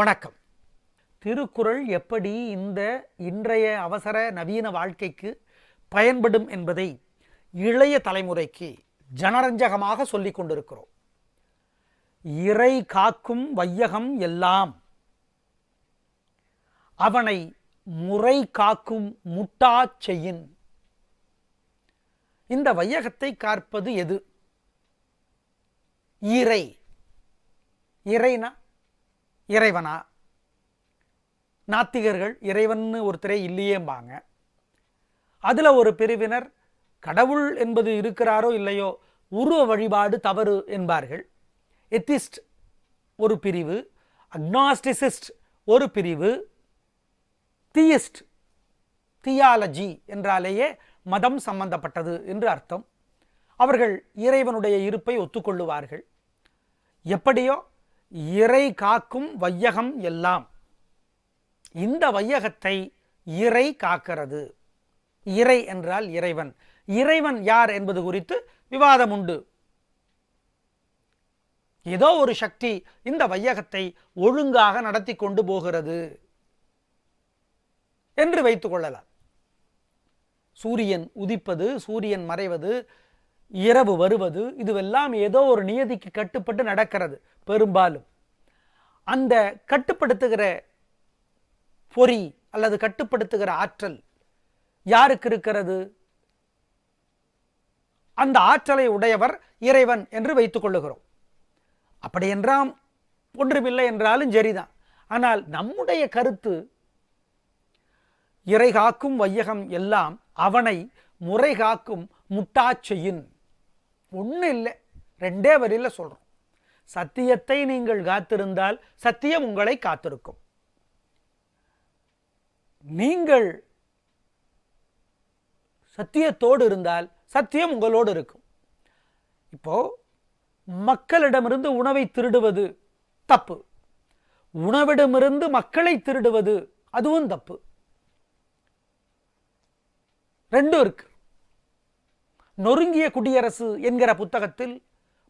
வணக்கம். திருக்குறள் எப்படி இந்த இன்றைய அவசர நவீன வாழ்க்கைக்கு பயன்படும் என்பதை இளைய தலைமுறைக்கு ஜனரஞ்சகமாக சொல்லிக் கொண்டிருக்கிறோம். இறை காக்கும் வையகம் எல்லாம் அவனை முறை காக்கும் முட்டாச் செய்யின் இந்த வையகத்தை காற்பது எது? இறை. இறைனா? இறைவனா? நாத்திகர்கள் இறைவன்னு ஒருத்தரே இல்லையேம்பாங்க. அதில் ஒரு பிரிவினர் கடவுள் என்பது இருக்கிறாரோ இல்லையோ உருவ வழிபாடு தவறு என்பார்கள். எத்திஸ்ட் ஒரு பிரிவு அக்னாஸ்டிசிஸ்ட் ஒரு பிரிவு தீயிஸ்ட் தியாலஜி என்றாலேயே மதம் சம்பந்தப்பட்டது என்று அர்த்தம். அவர்கள் இறைவனுடைய இருப்பை ஒத்துக்கொள்ளுவார்கள். எப்படியோ இறை காக்கும் வையகம் எல்லாம். இந்த வையகத்தை இறை காக்கிறது. இறை என்றால் இறைவன். இறைவன் யார் என்பது குறித்து விவாதம் உண்டு. ஏதோ ஒரு சக்தி இந்த வையகத்தை ஒழுங்காக நடத்தி கொண்டு போகிறது என்று வைத்துக் கொள்ளலாம். சூரியன் உதிப்பது சூரியன் மறைவது இரவு வருவது இதுவெல்லாம் ஏதோ ஒரு நியதிக்கு கட்டுப்பட்டு நடக்கிறது பெரும்பாலும். அந்த கட்டுப்படுத்துகிற பொறி அல்லது கட்டுப்படுத்துகிற ஆற்றல் யாருக்கு இருக்கிறது? அந்த ஆற்றலை உடையவர் இறைவன் என்று வைத்துக் கொள்ளுகிறோம். அப்படி என்றாம் ஒன்றுமில்லை என்றாலும் சரிதான். ஆனால் நம்முடைய கருத்து இறை காக்கும் வையகம் எல்லாம் அவனை முறை காக்கும் முட்டாச்செயின். ஒன்றும் இல்லை. ரெண்டே வரியில் சொல்கிறோம் சத்தியத்தை நீங்கள் காத்திருந்தால் சத்தியம் உங்களை காத்திருக்கும். நீங்கள் சத்தியத்தோடு இருந்தால் சத்தியம் உங்களோடு இருக்கும். இப்போ மக்களிடமிருந்து உணவை திருடுவது தப்பு. உணவிடமிருந்து மக்களை திருடுவது அதுவும் தப்பு. ரெண்டும் இருக்கு. நொறுங்கிய குடியரசு என்கிற புத்தகத்தில்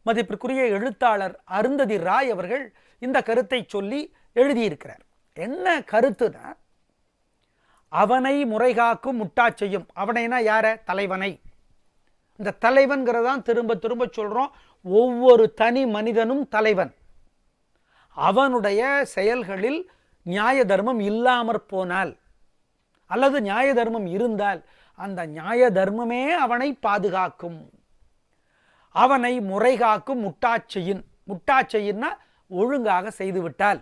மதிப்பிற்குரிய எழுத்தாளர் அருந்ததி ராய் அவர்கள் இந்த கருத்தை சொல்லி எழுதியிருக்கிறார். என்ன கருத்துனா அவனை முறைகாக்கும் முட்டா செய்யும் அவனைனா யார? தலைவனை. இந்த தலைவன்கிறதான் திரும்ப திரும்ப சொல்கிறோம் ஒவ்வொரு தனி மனிதனும் தலைவன். அவனுடைய செயல்களில் நியாய தர்மம் இல்லாமற் போனால் அல்லது நியாய தர்மம் இருந்தால் அந்த நியாய தர்மமே அவனை பாதுகாக்கும். அவனை முறை காக்கும் முட்டாச்செயின் ஒழுங்காக செய்துவிட்டால்.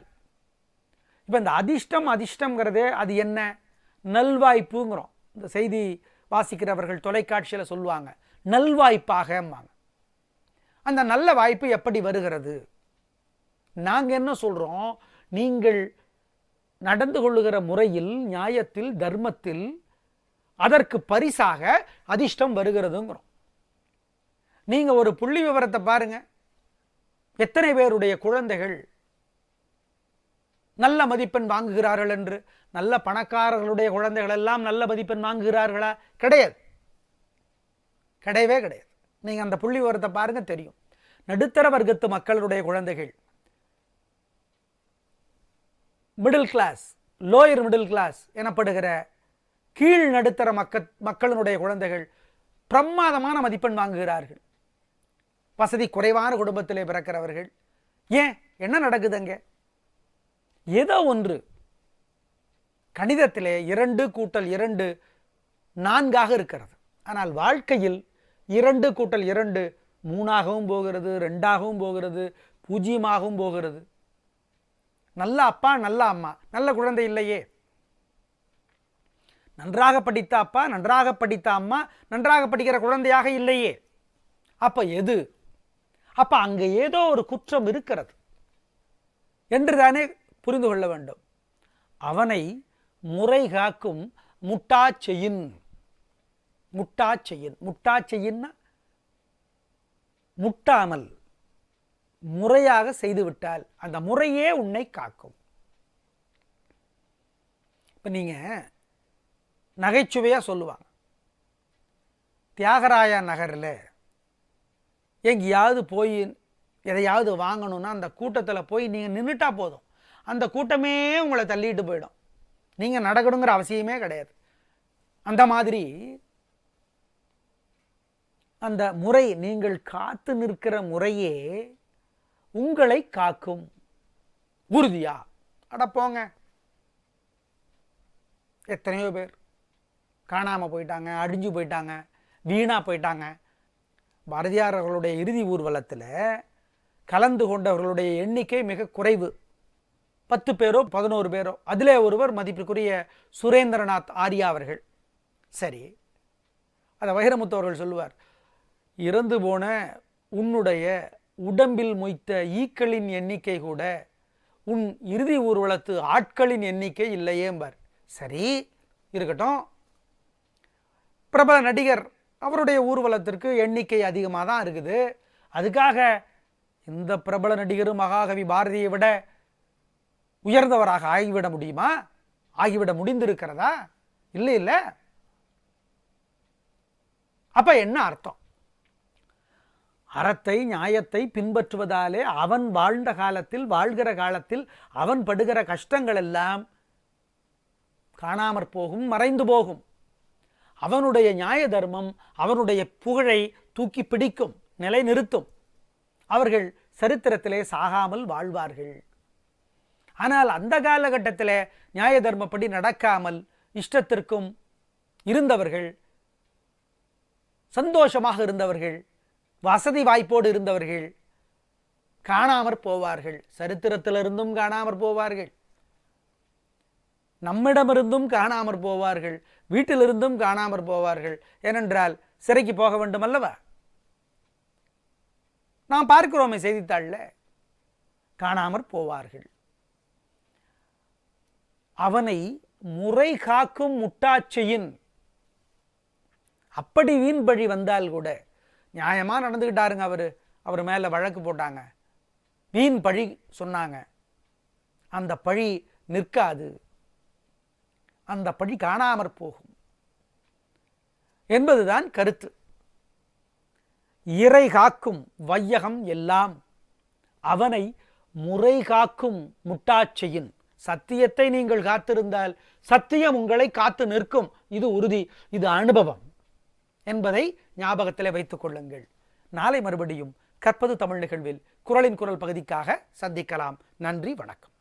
இப்போ இந்த அதிர்ஷ்டம் அதிர்ஷ்டங்கிறதே அது என்ன? நல்வாய்ப்புங்கிறோம். இந்த செய்தி வாசிக்கிறவர்கள் தொலைக்காட்சியில் சொல்லுவாங்க நல்வாய்ப்பாகம்பாங்க. அந்த நல்ல வாய்ப்பு எப்படி வருகிறது? நாங்கள் என்ன சொல்கிறோம் நீங்கள் நடந்து கொள்ளுகிற முறையில் நியாயத்தில் தர்மத்தில் அதற்கு பரிசாக அதிர்ஷ்டம் வருகிறதுங்கிறோம். நீங்கள் ஒரு புள்ளி விவரத்தை பாருங்க. எத்தனை பேருடைய குழந்தைகள் நல்ல மதிப்பெண் வாங்குகிறார்கள் என்று நல்ல பணக்காரர்களுடைய குழந்தைகள் எல்லாம் நல்ல மதிப்பெண் வாங்குகிறார்களா? கிடையாது. கிடையவே கிடையாது. நீங்கள் அந்த புள்ளி விவரத்தை பாருங்கள் தெரியும். நடுத்தர வர்க்கத்து மக்களுடைய குழந்தைகள். Middle class lower middle class எனப்படுகிற கீழ் நடுத்தர மக்க மக்களினுடைய குழந்தைகள் பிரமாதமான மதிப்பெண் வாங்குகிறார்கள். வசதி குறைவான குடும்பத்திலே பிறக்கிறவர்கள். ஏன்? என்ன நடக்குதுங்க ஏதோ ஒன்று. கணிதத்திலே இரண்டு கூட்டல் இரண்டு நான்காக இருக்கிறது. ஆனால் வாழ்க்கையில் இரண்டு கூட்டல் இரண்டு மூணாகவும் போகிறது ரெண்டாகவும் போகிறது பூஜ்ஜியமாகவும் போகிறது. நல்ல அப்பா நல்ல அம்மா. நல்ல குழந்தை இல்லையே. நன்றாக படித்த அப்பா நன்றாக படித்த அம்மா நன்றாக படிக்கிற குழந்தையாக இல்லையே. அப்போ எது? அப்போ அங்கே ஏதோ ஒரு குற்றம் இருக்கிறது. என்று தானே புரிந்து கொள்ள வேண்டும். அவனை முறை காக்கும் முட்டாச்செயின் முட்டாச்செயின் முட்டாச்செயின்னா முட்டாமல் முறையாக செய்துவிட்டால் அந்த முறையே உன்னை காக்கும். இப்போ நீங்கள் நகைச்சுவையாக சொல்லுவாங்க. தியாகராய நகரில் எங்கேயாவது போய் எதையாவது வாங்கணும்னா அந்த கூட்டத்தில் போய் நீங்கள் நின்றுட்டா போதும். அந்த கூட்டமே உங்களை தள்ளிட்டு போயிடும். நீங்கள் நடக்கணுங்கிற அவசியமே கிடையாது. அந்த மாதிரி அந்த முறை நீங்கள் காத்து நிற்கிற முறையே உங்களை காக்கும். உறுதியா? அட போங்க. எத்தனையோ பேர். காணாமல் போயிட்டாங்க அடிஞ்சு போயிட்டாங்க வீணாக போயிட்டாங்க. பாரதியார் அவர்களுடைய இறுதி ஊர்வலத்தில் கலந்து கொண்டவர்களுடைய எண்ணிக்கை மிக குறைவு. பத்து பேரோ பதினோரு பேரோ அதிலே ஒருவர் மதிப்பிற்குரிய சுரேந்திரநாத் ஆர்யா அவர்கள். சரி அதை வைரமுத்து அவர்கள் சொல்லுவார் இறந்து போன உன்னுடைய உடம்பில் மொய்த்த ஈக்களின் எண்ணிக்கை கூட உன் இறுதி ஊர்வலத்து ஆட்களின் எண்ணிக்கை இல்லையேம்பார். சரி இருக்கட்டும். பிரபல நடிகர் அவருடைய ஊர்வலத்திற்கு எண்ணிக்கை அதிகமாக தான் இருக்குது. அதுக்காக இந்த பிரபல நடிகரும் மகாகவி பாரதியை விட உயர்ந்தவராக ஆகிவிட முடியுமா? ஆகிவிட முடிந்திருக்கிறதா? இல்லை இல்லை. அப்போ என்ன அர்த்தம்? அறத்தை நியாயத்தை பின்பற்றுவதாலே அவன் வாழ்ந்த காலத்தில் வாழ்கிற காலத்தில் அவன் படுகிற கஷ்டங்கள் எல்லாம் காணாமற் போகும் மறைந்து போகும். அவனுடைய நியாய தர்மம் அவனுடைய புகழை தூக்கி பிடிக்கும் நிலைநிறுத்தும். அவர்கள் சரித்திரத்திலே சாகாமல் வாழ்வார்கள். ஆனால் அந்த காலகட்டத்தில் நியாய தர்மப்படி நடக்காமல் இஷ்டத்திற்கும் இருந்தவர்கள் சந்தோஷமாக இருந்தவர்கள் வசதி வாய்ப்போடு இருந்தவர்கள் காணாமற் போவார்கள். சரித்திரத்திலிருந்தும் காணாமற் போவார்கள். நம்மிடமிருந்தும் காணாமற் போவார்கள் வீட்டிலிருந்தும் காணாமற் போவார்கள் ஏனென்றால் சிறைக்கு போக வேண்டும் அல்லவா நாம் பார்க்கிறோமே செய்தித்தாளில் காணாமற் போவார்கள். அவனை முறை காக்கும் முட்டாட்சியின் அப்படி வீண்பழி வந்தால் கூட நியாயமா நடந்துக்கிட்டாருங்க அவர். அவர் மேலே வழக்கு போட்டாங்க. வீண் பழி சொன்னாங்க. அந்த பழி நிற்காது. அந்த பழி காணாமற் போகும். என்பதுதான் கருத்து. இறை காக்கும் வையகம் எல்லாம் அவனை முறை காக்கும் முட்டாட்சியின் சத்தியத்தை நீங்கள் காத்திருந்தால் சத்தியம் உங்களை காத்து நிற்கும். இது உறுதி இது அனுபவம் என்பதை ஞாபகத்தில் வைத்துக் கொள்ளுங்கள். நாளை மறுபடியும் கற்பது தமிழ் நிகழ்வில் குரலின் குரல் பகுதிக்காக சந்திக்கலாம். நன்றி வணக்கம்.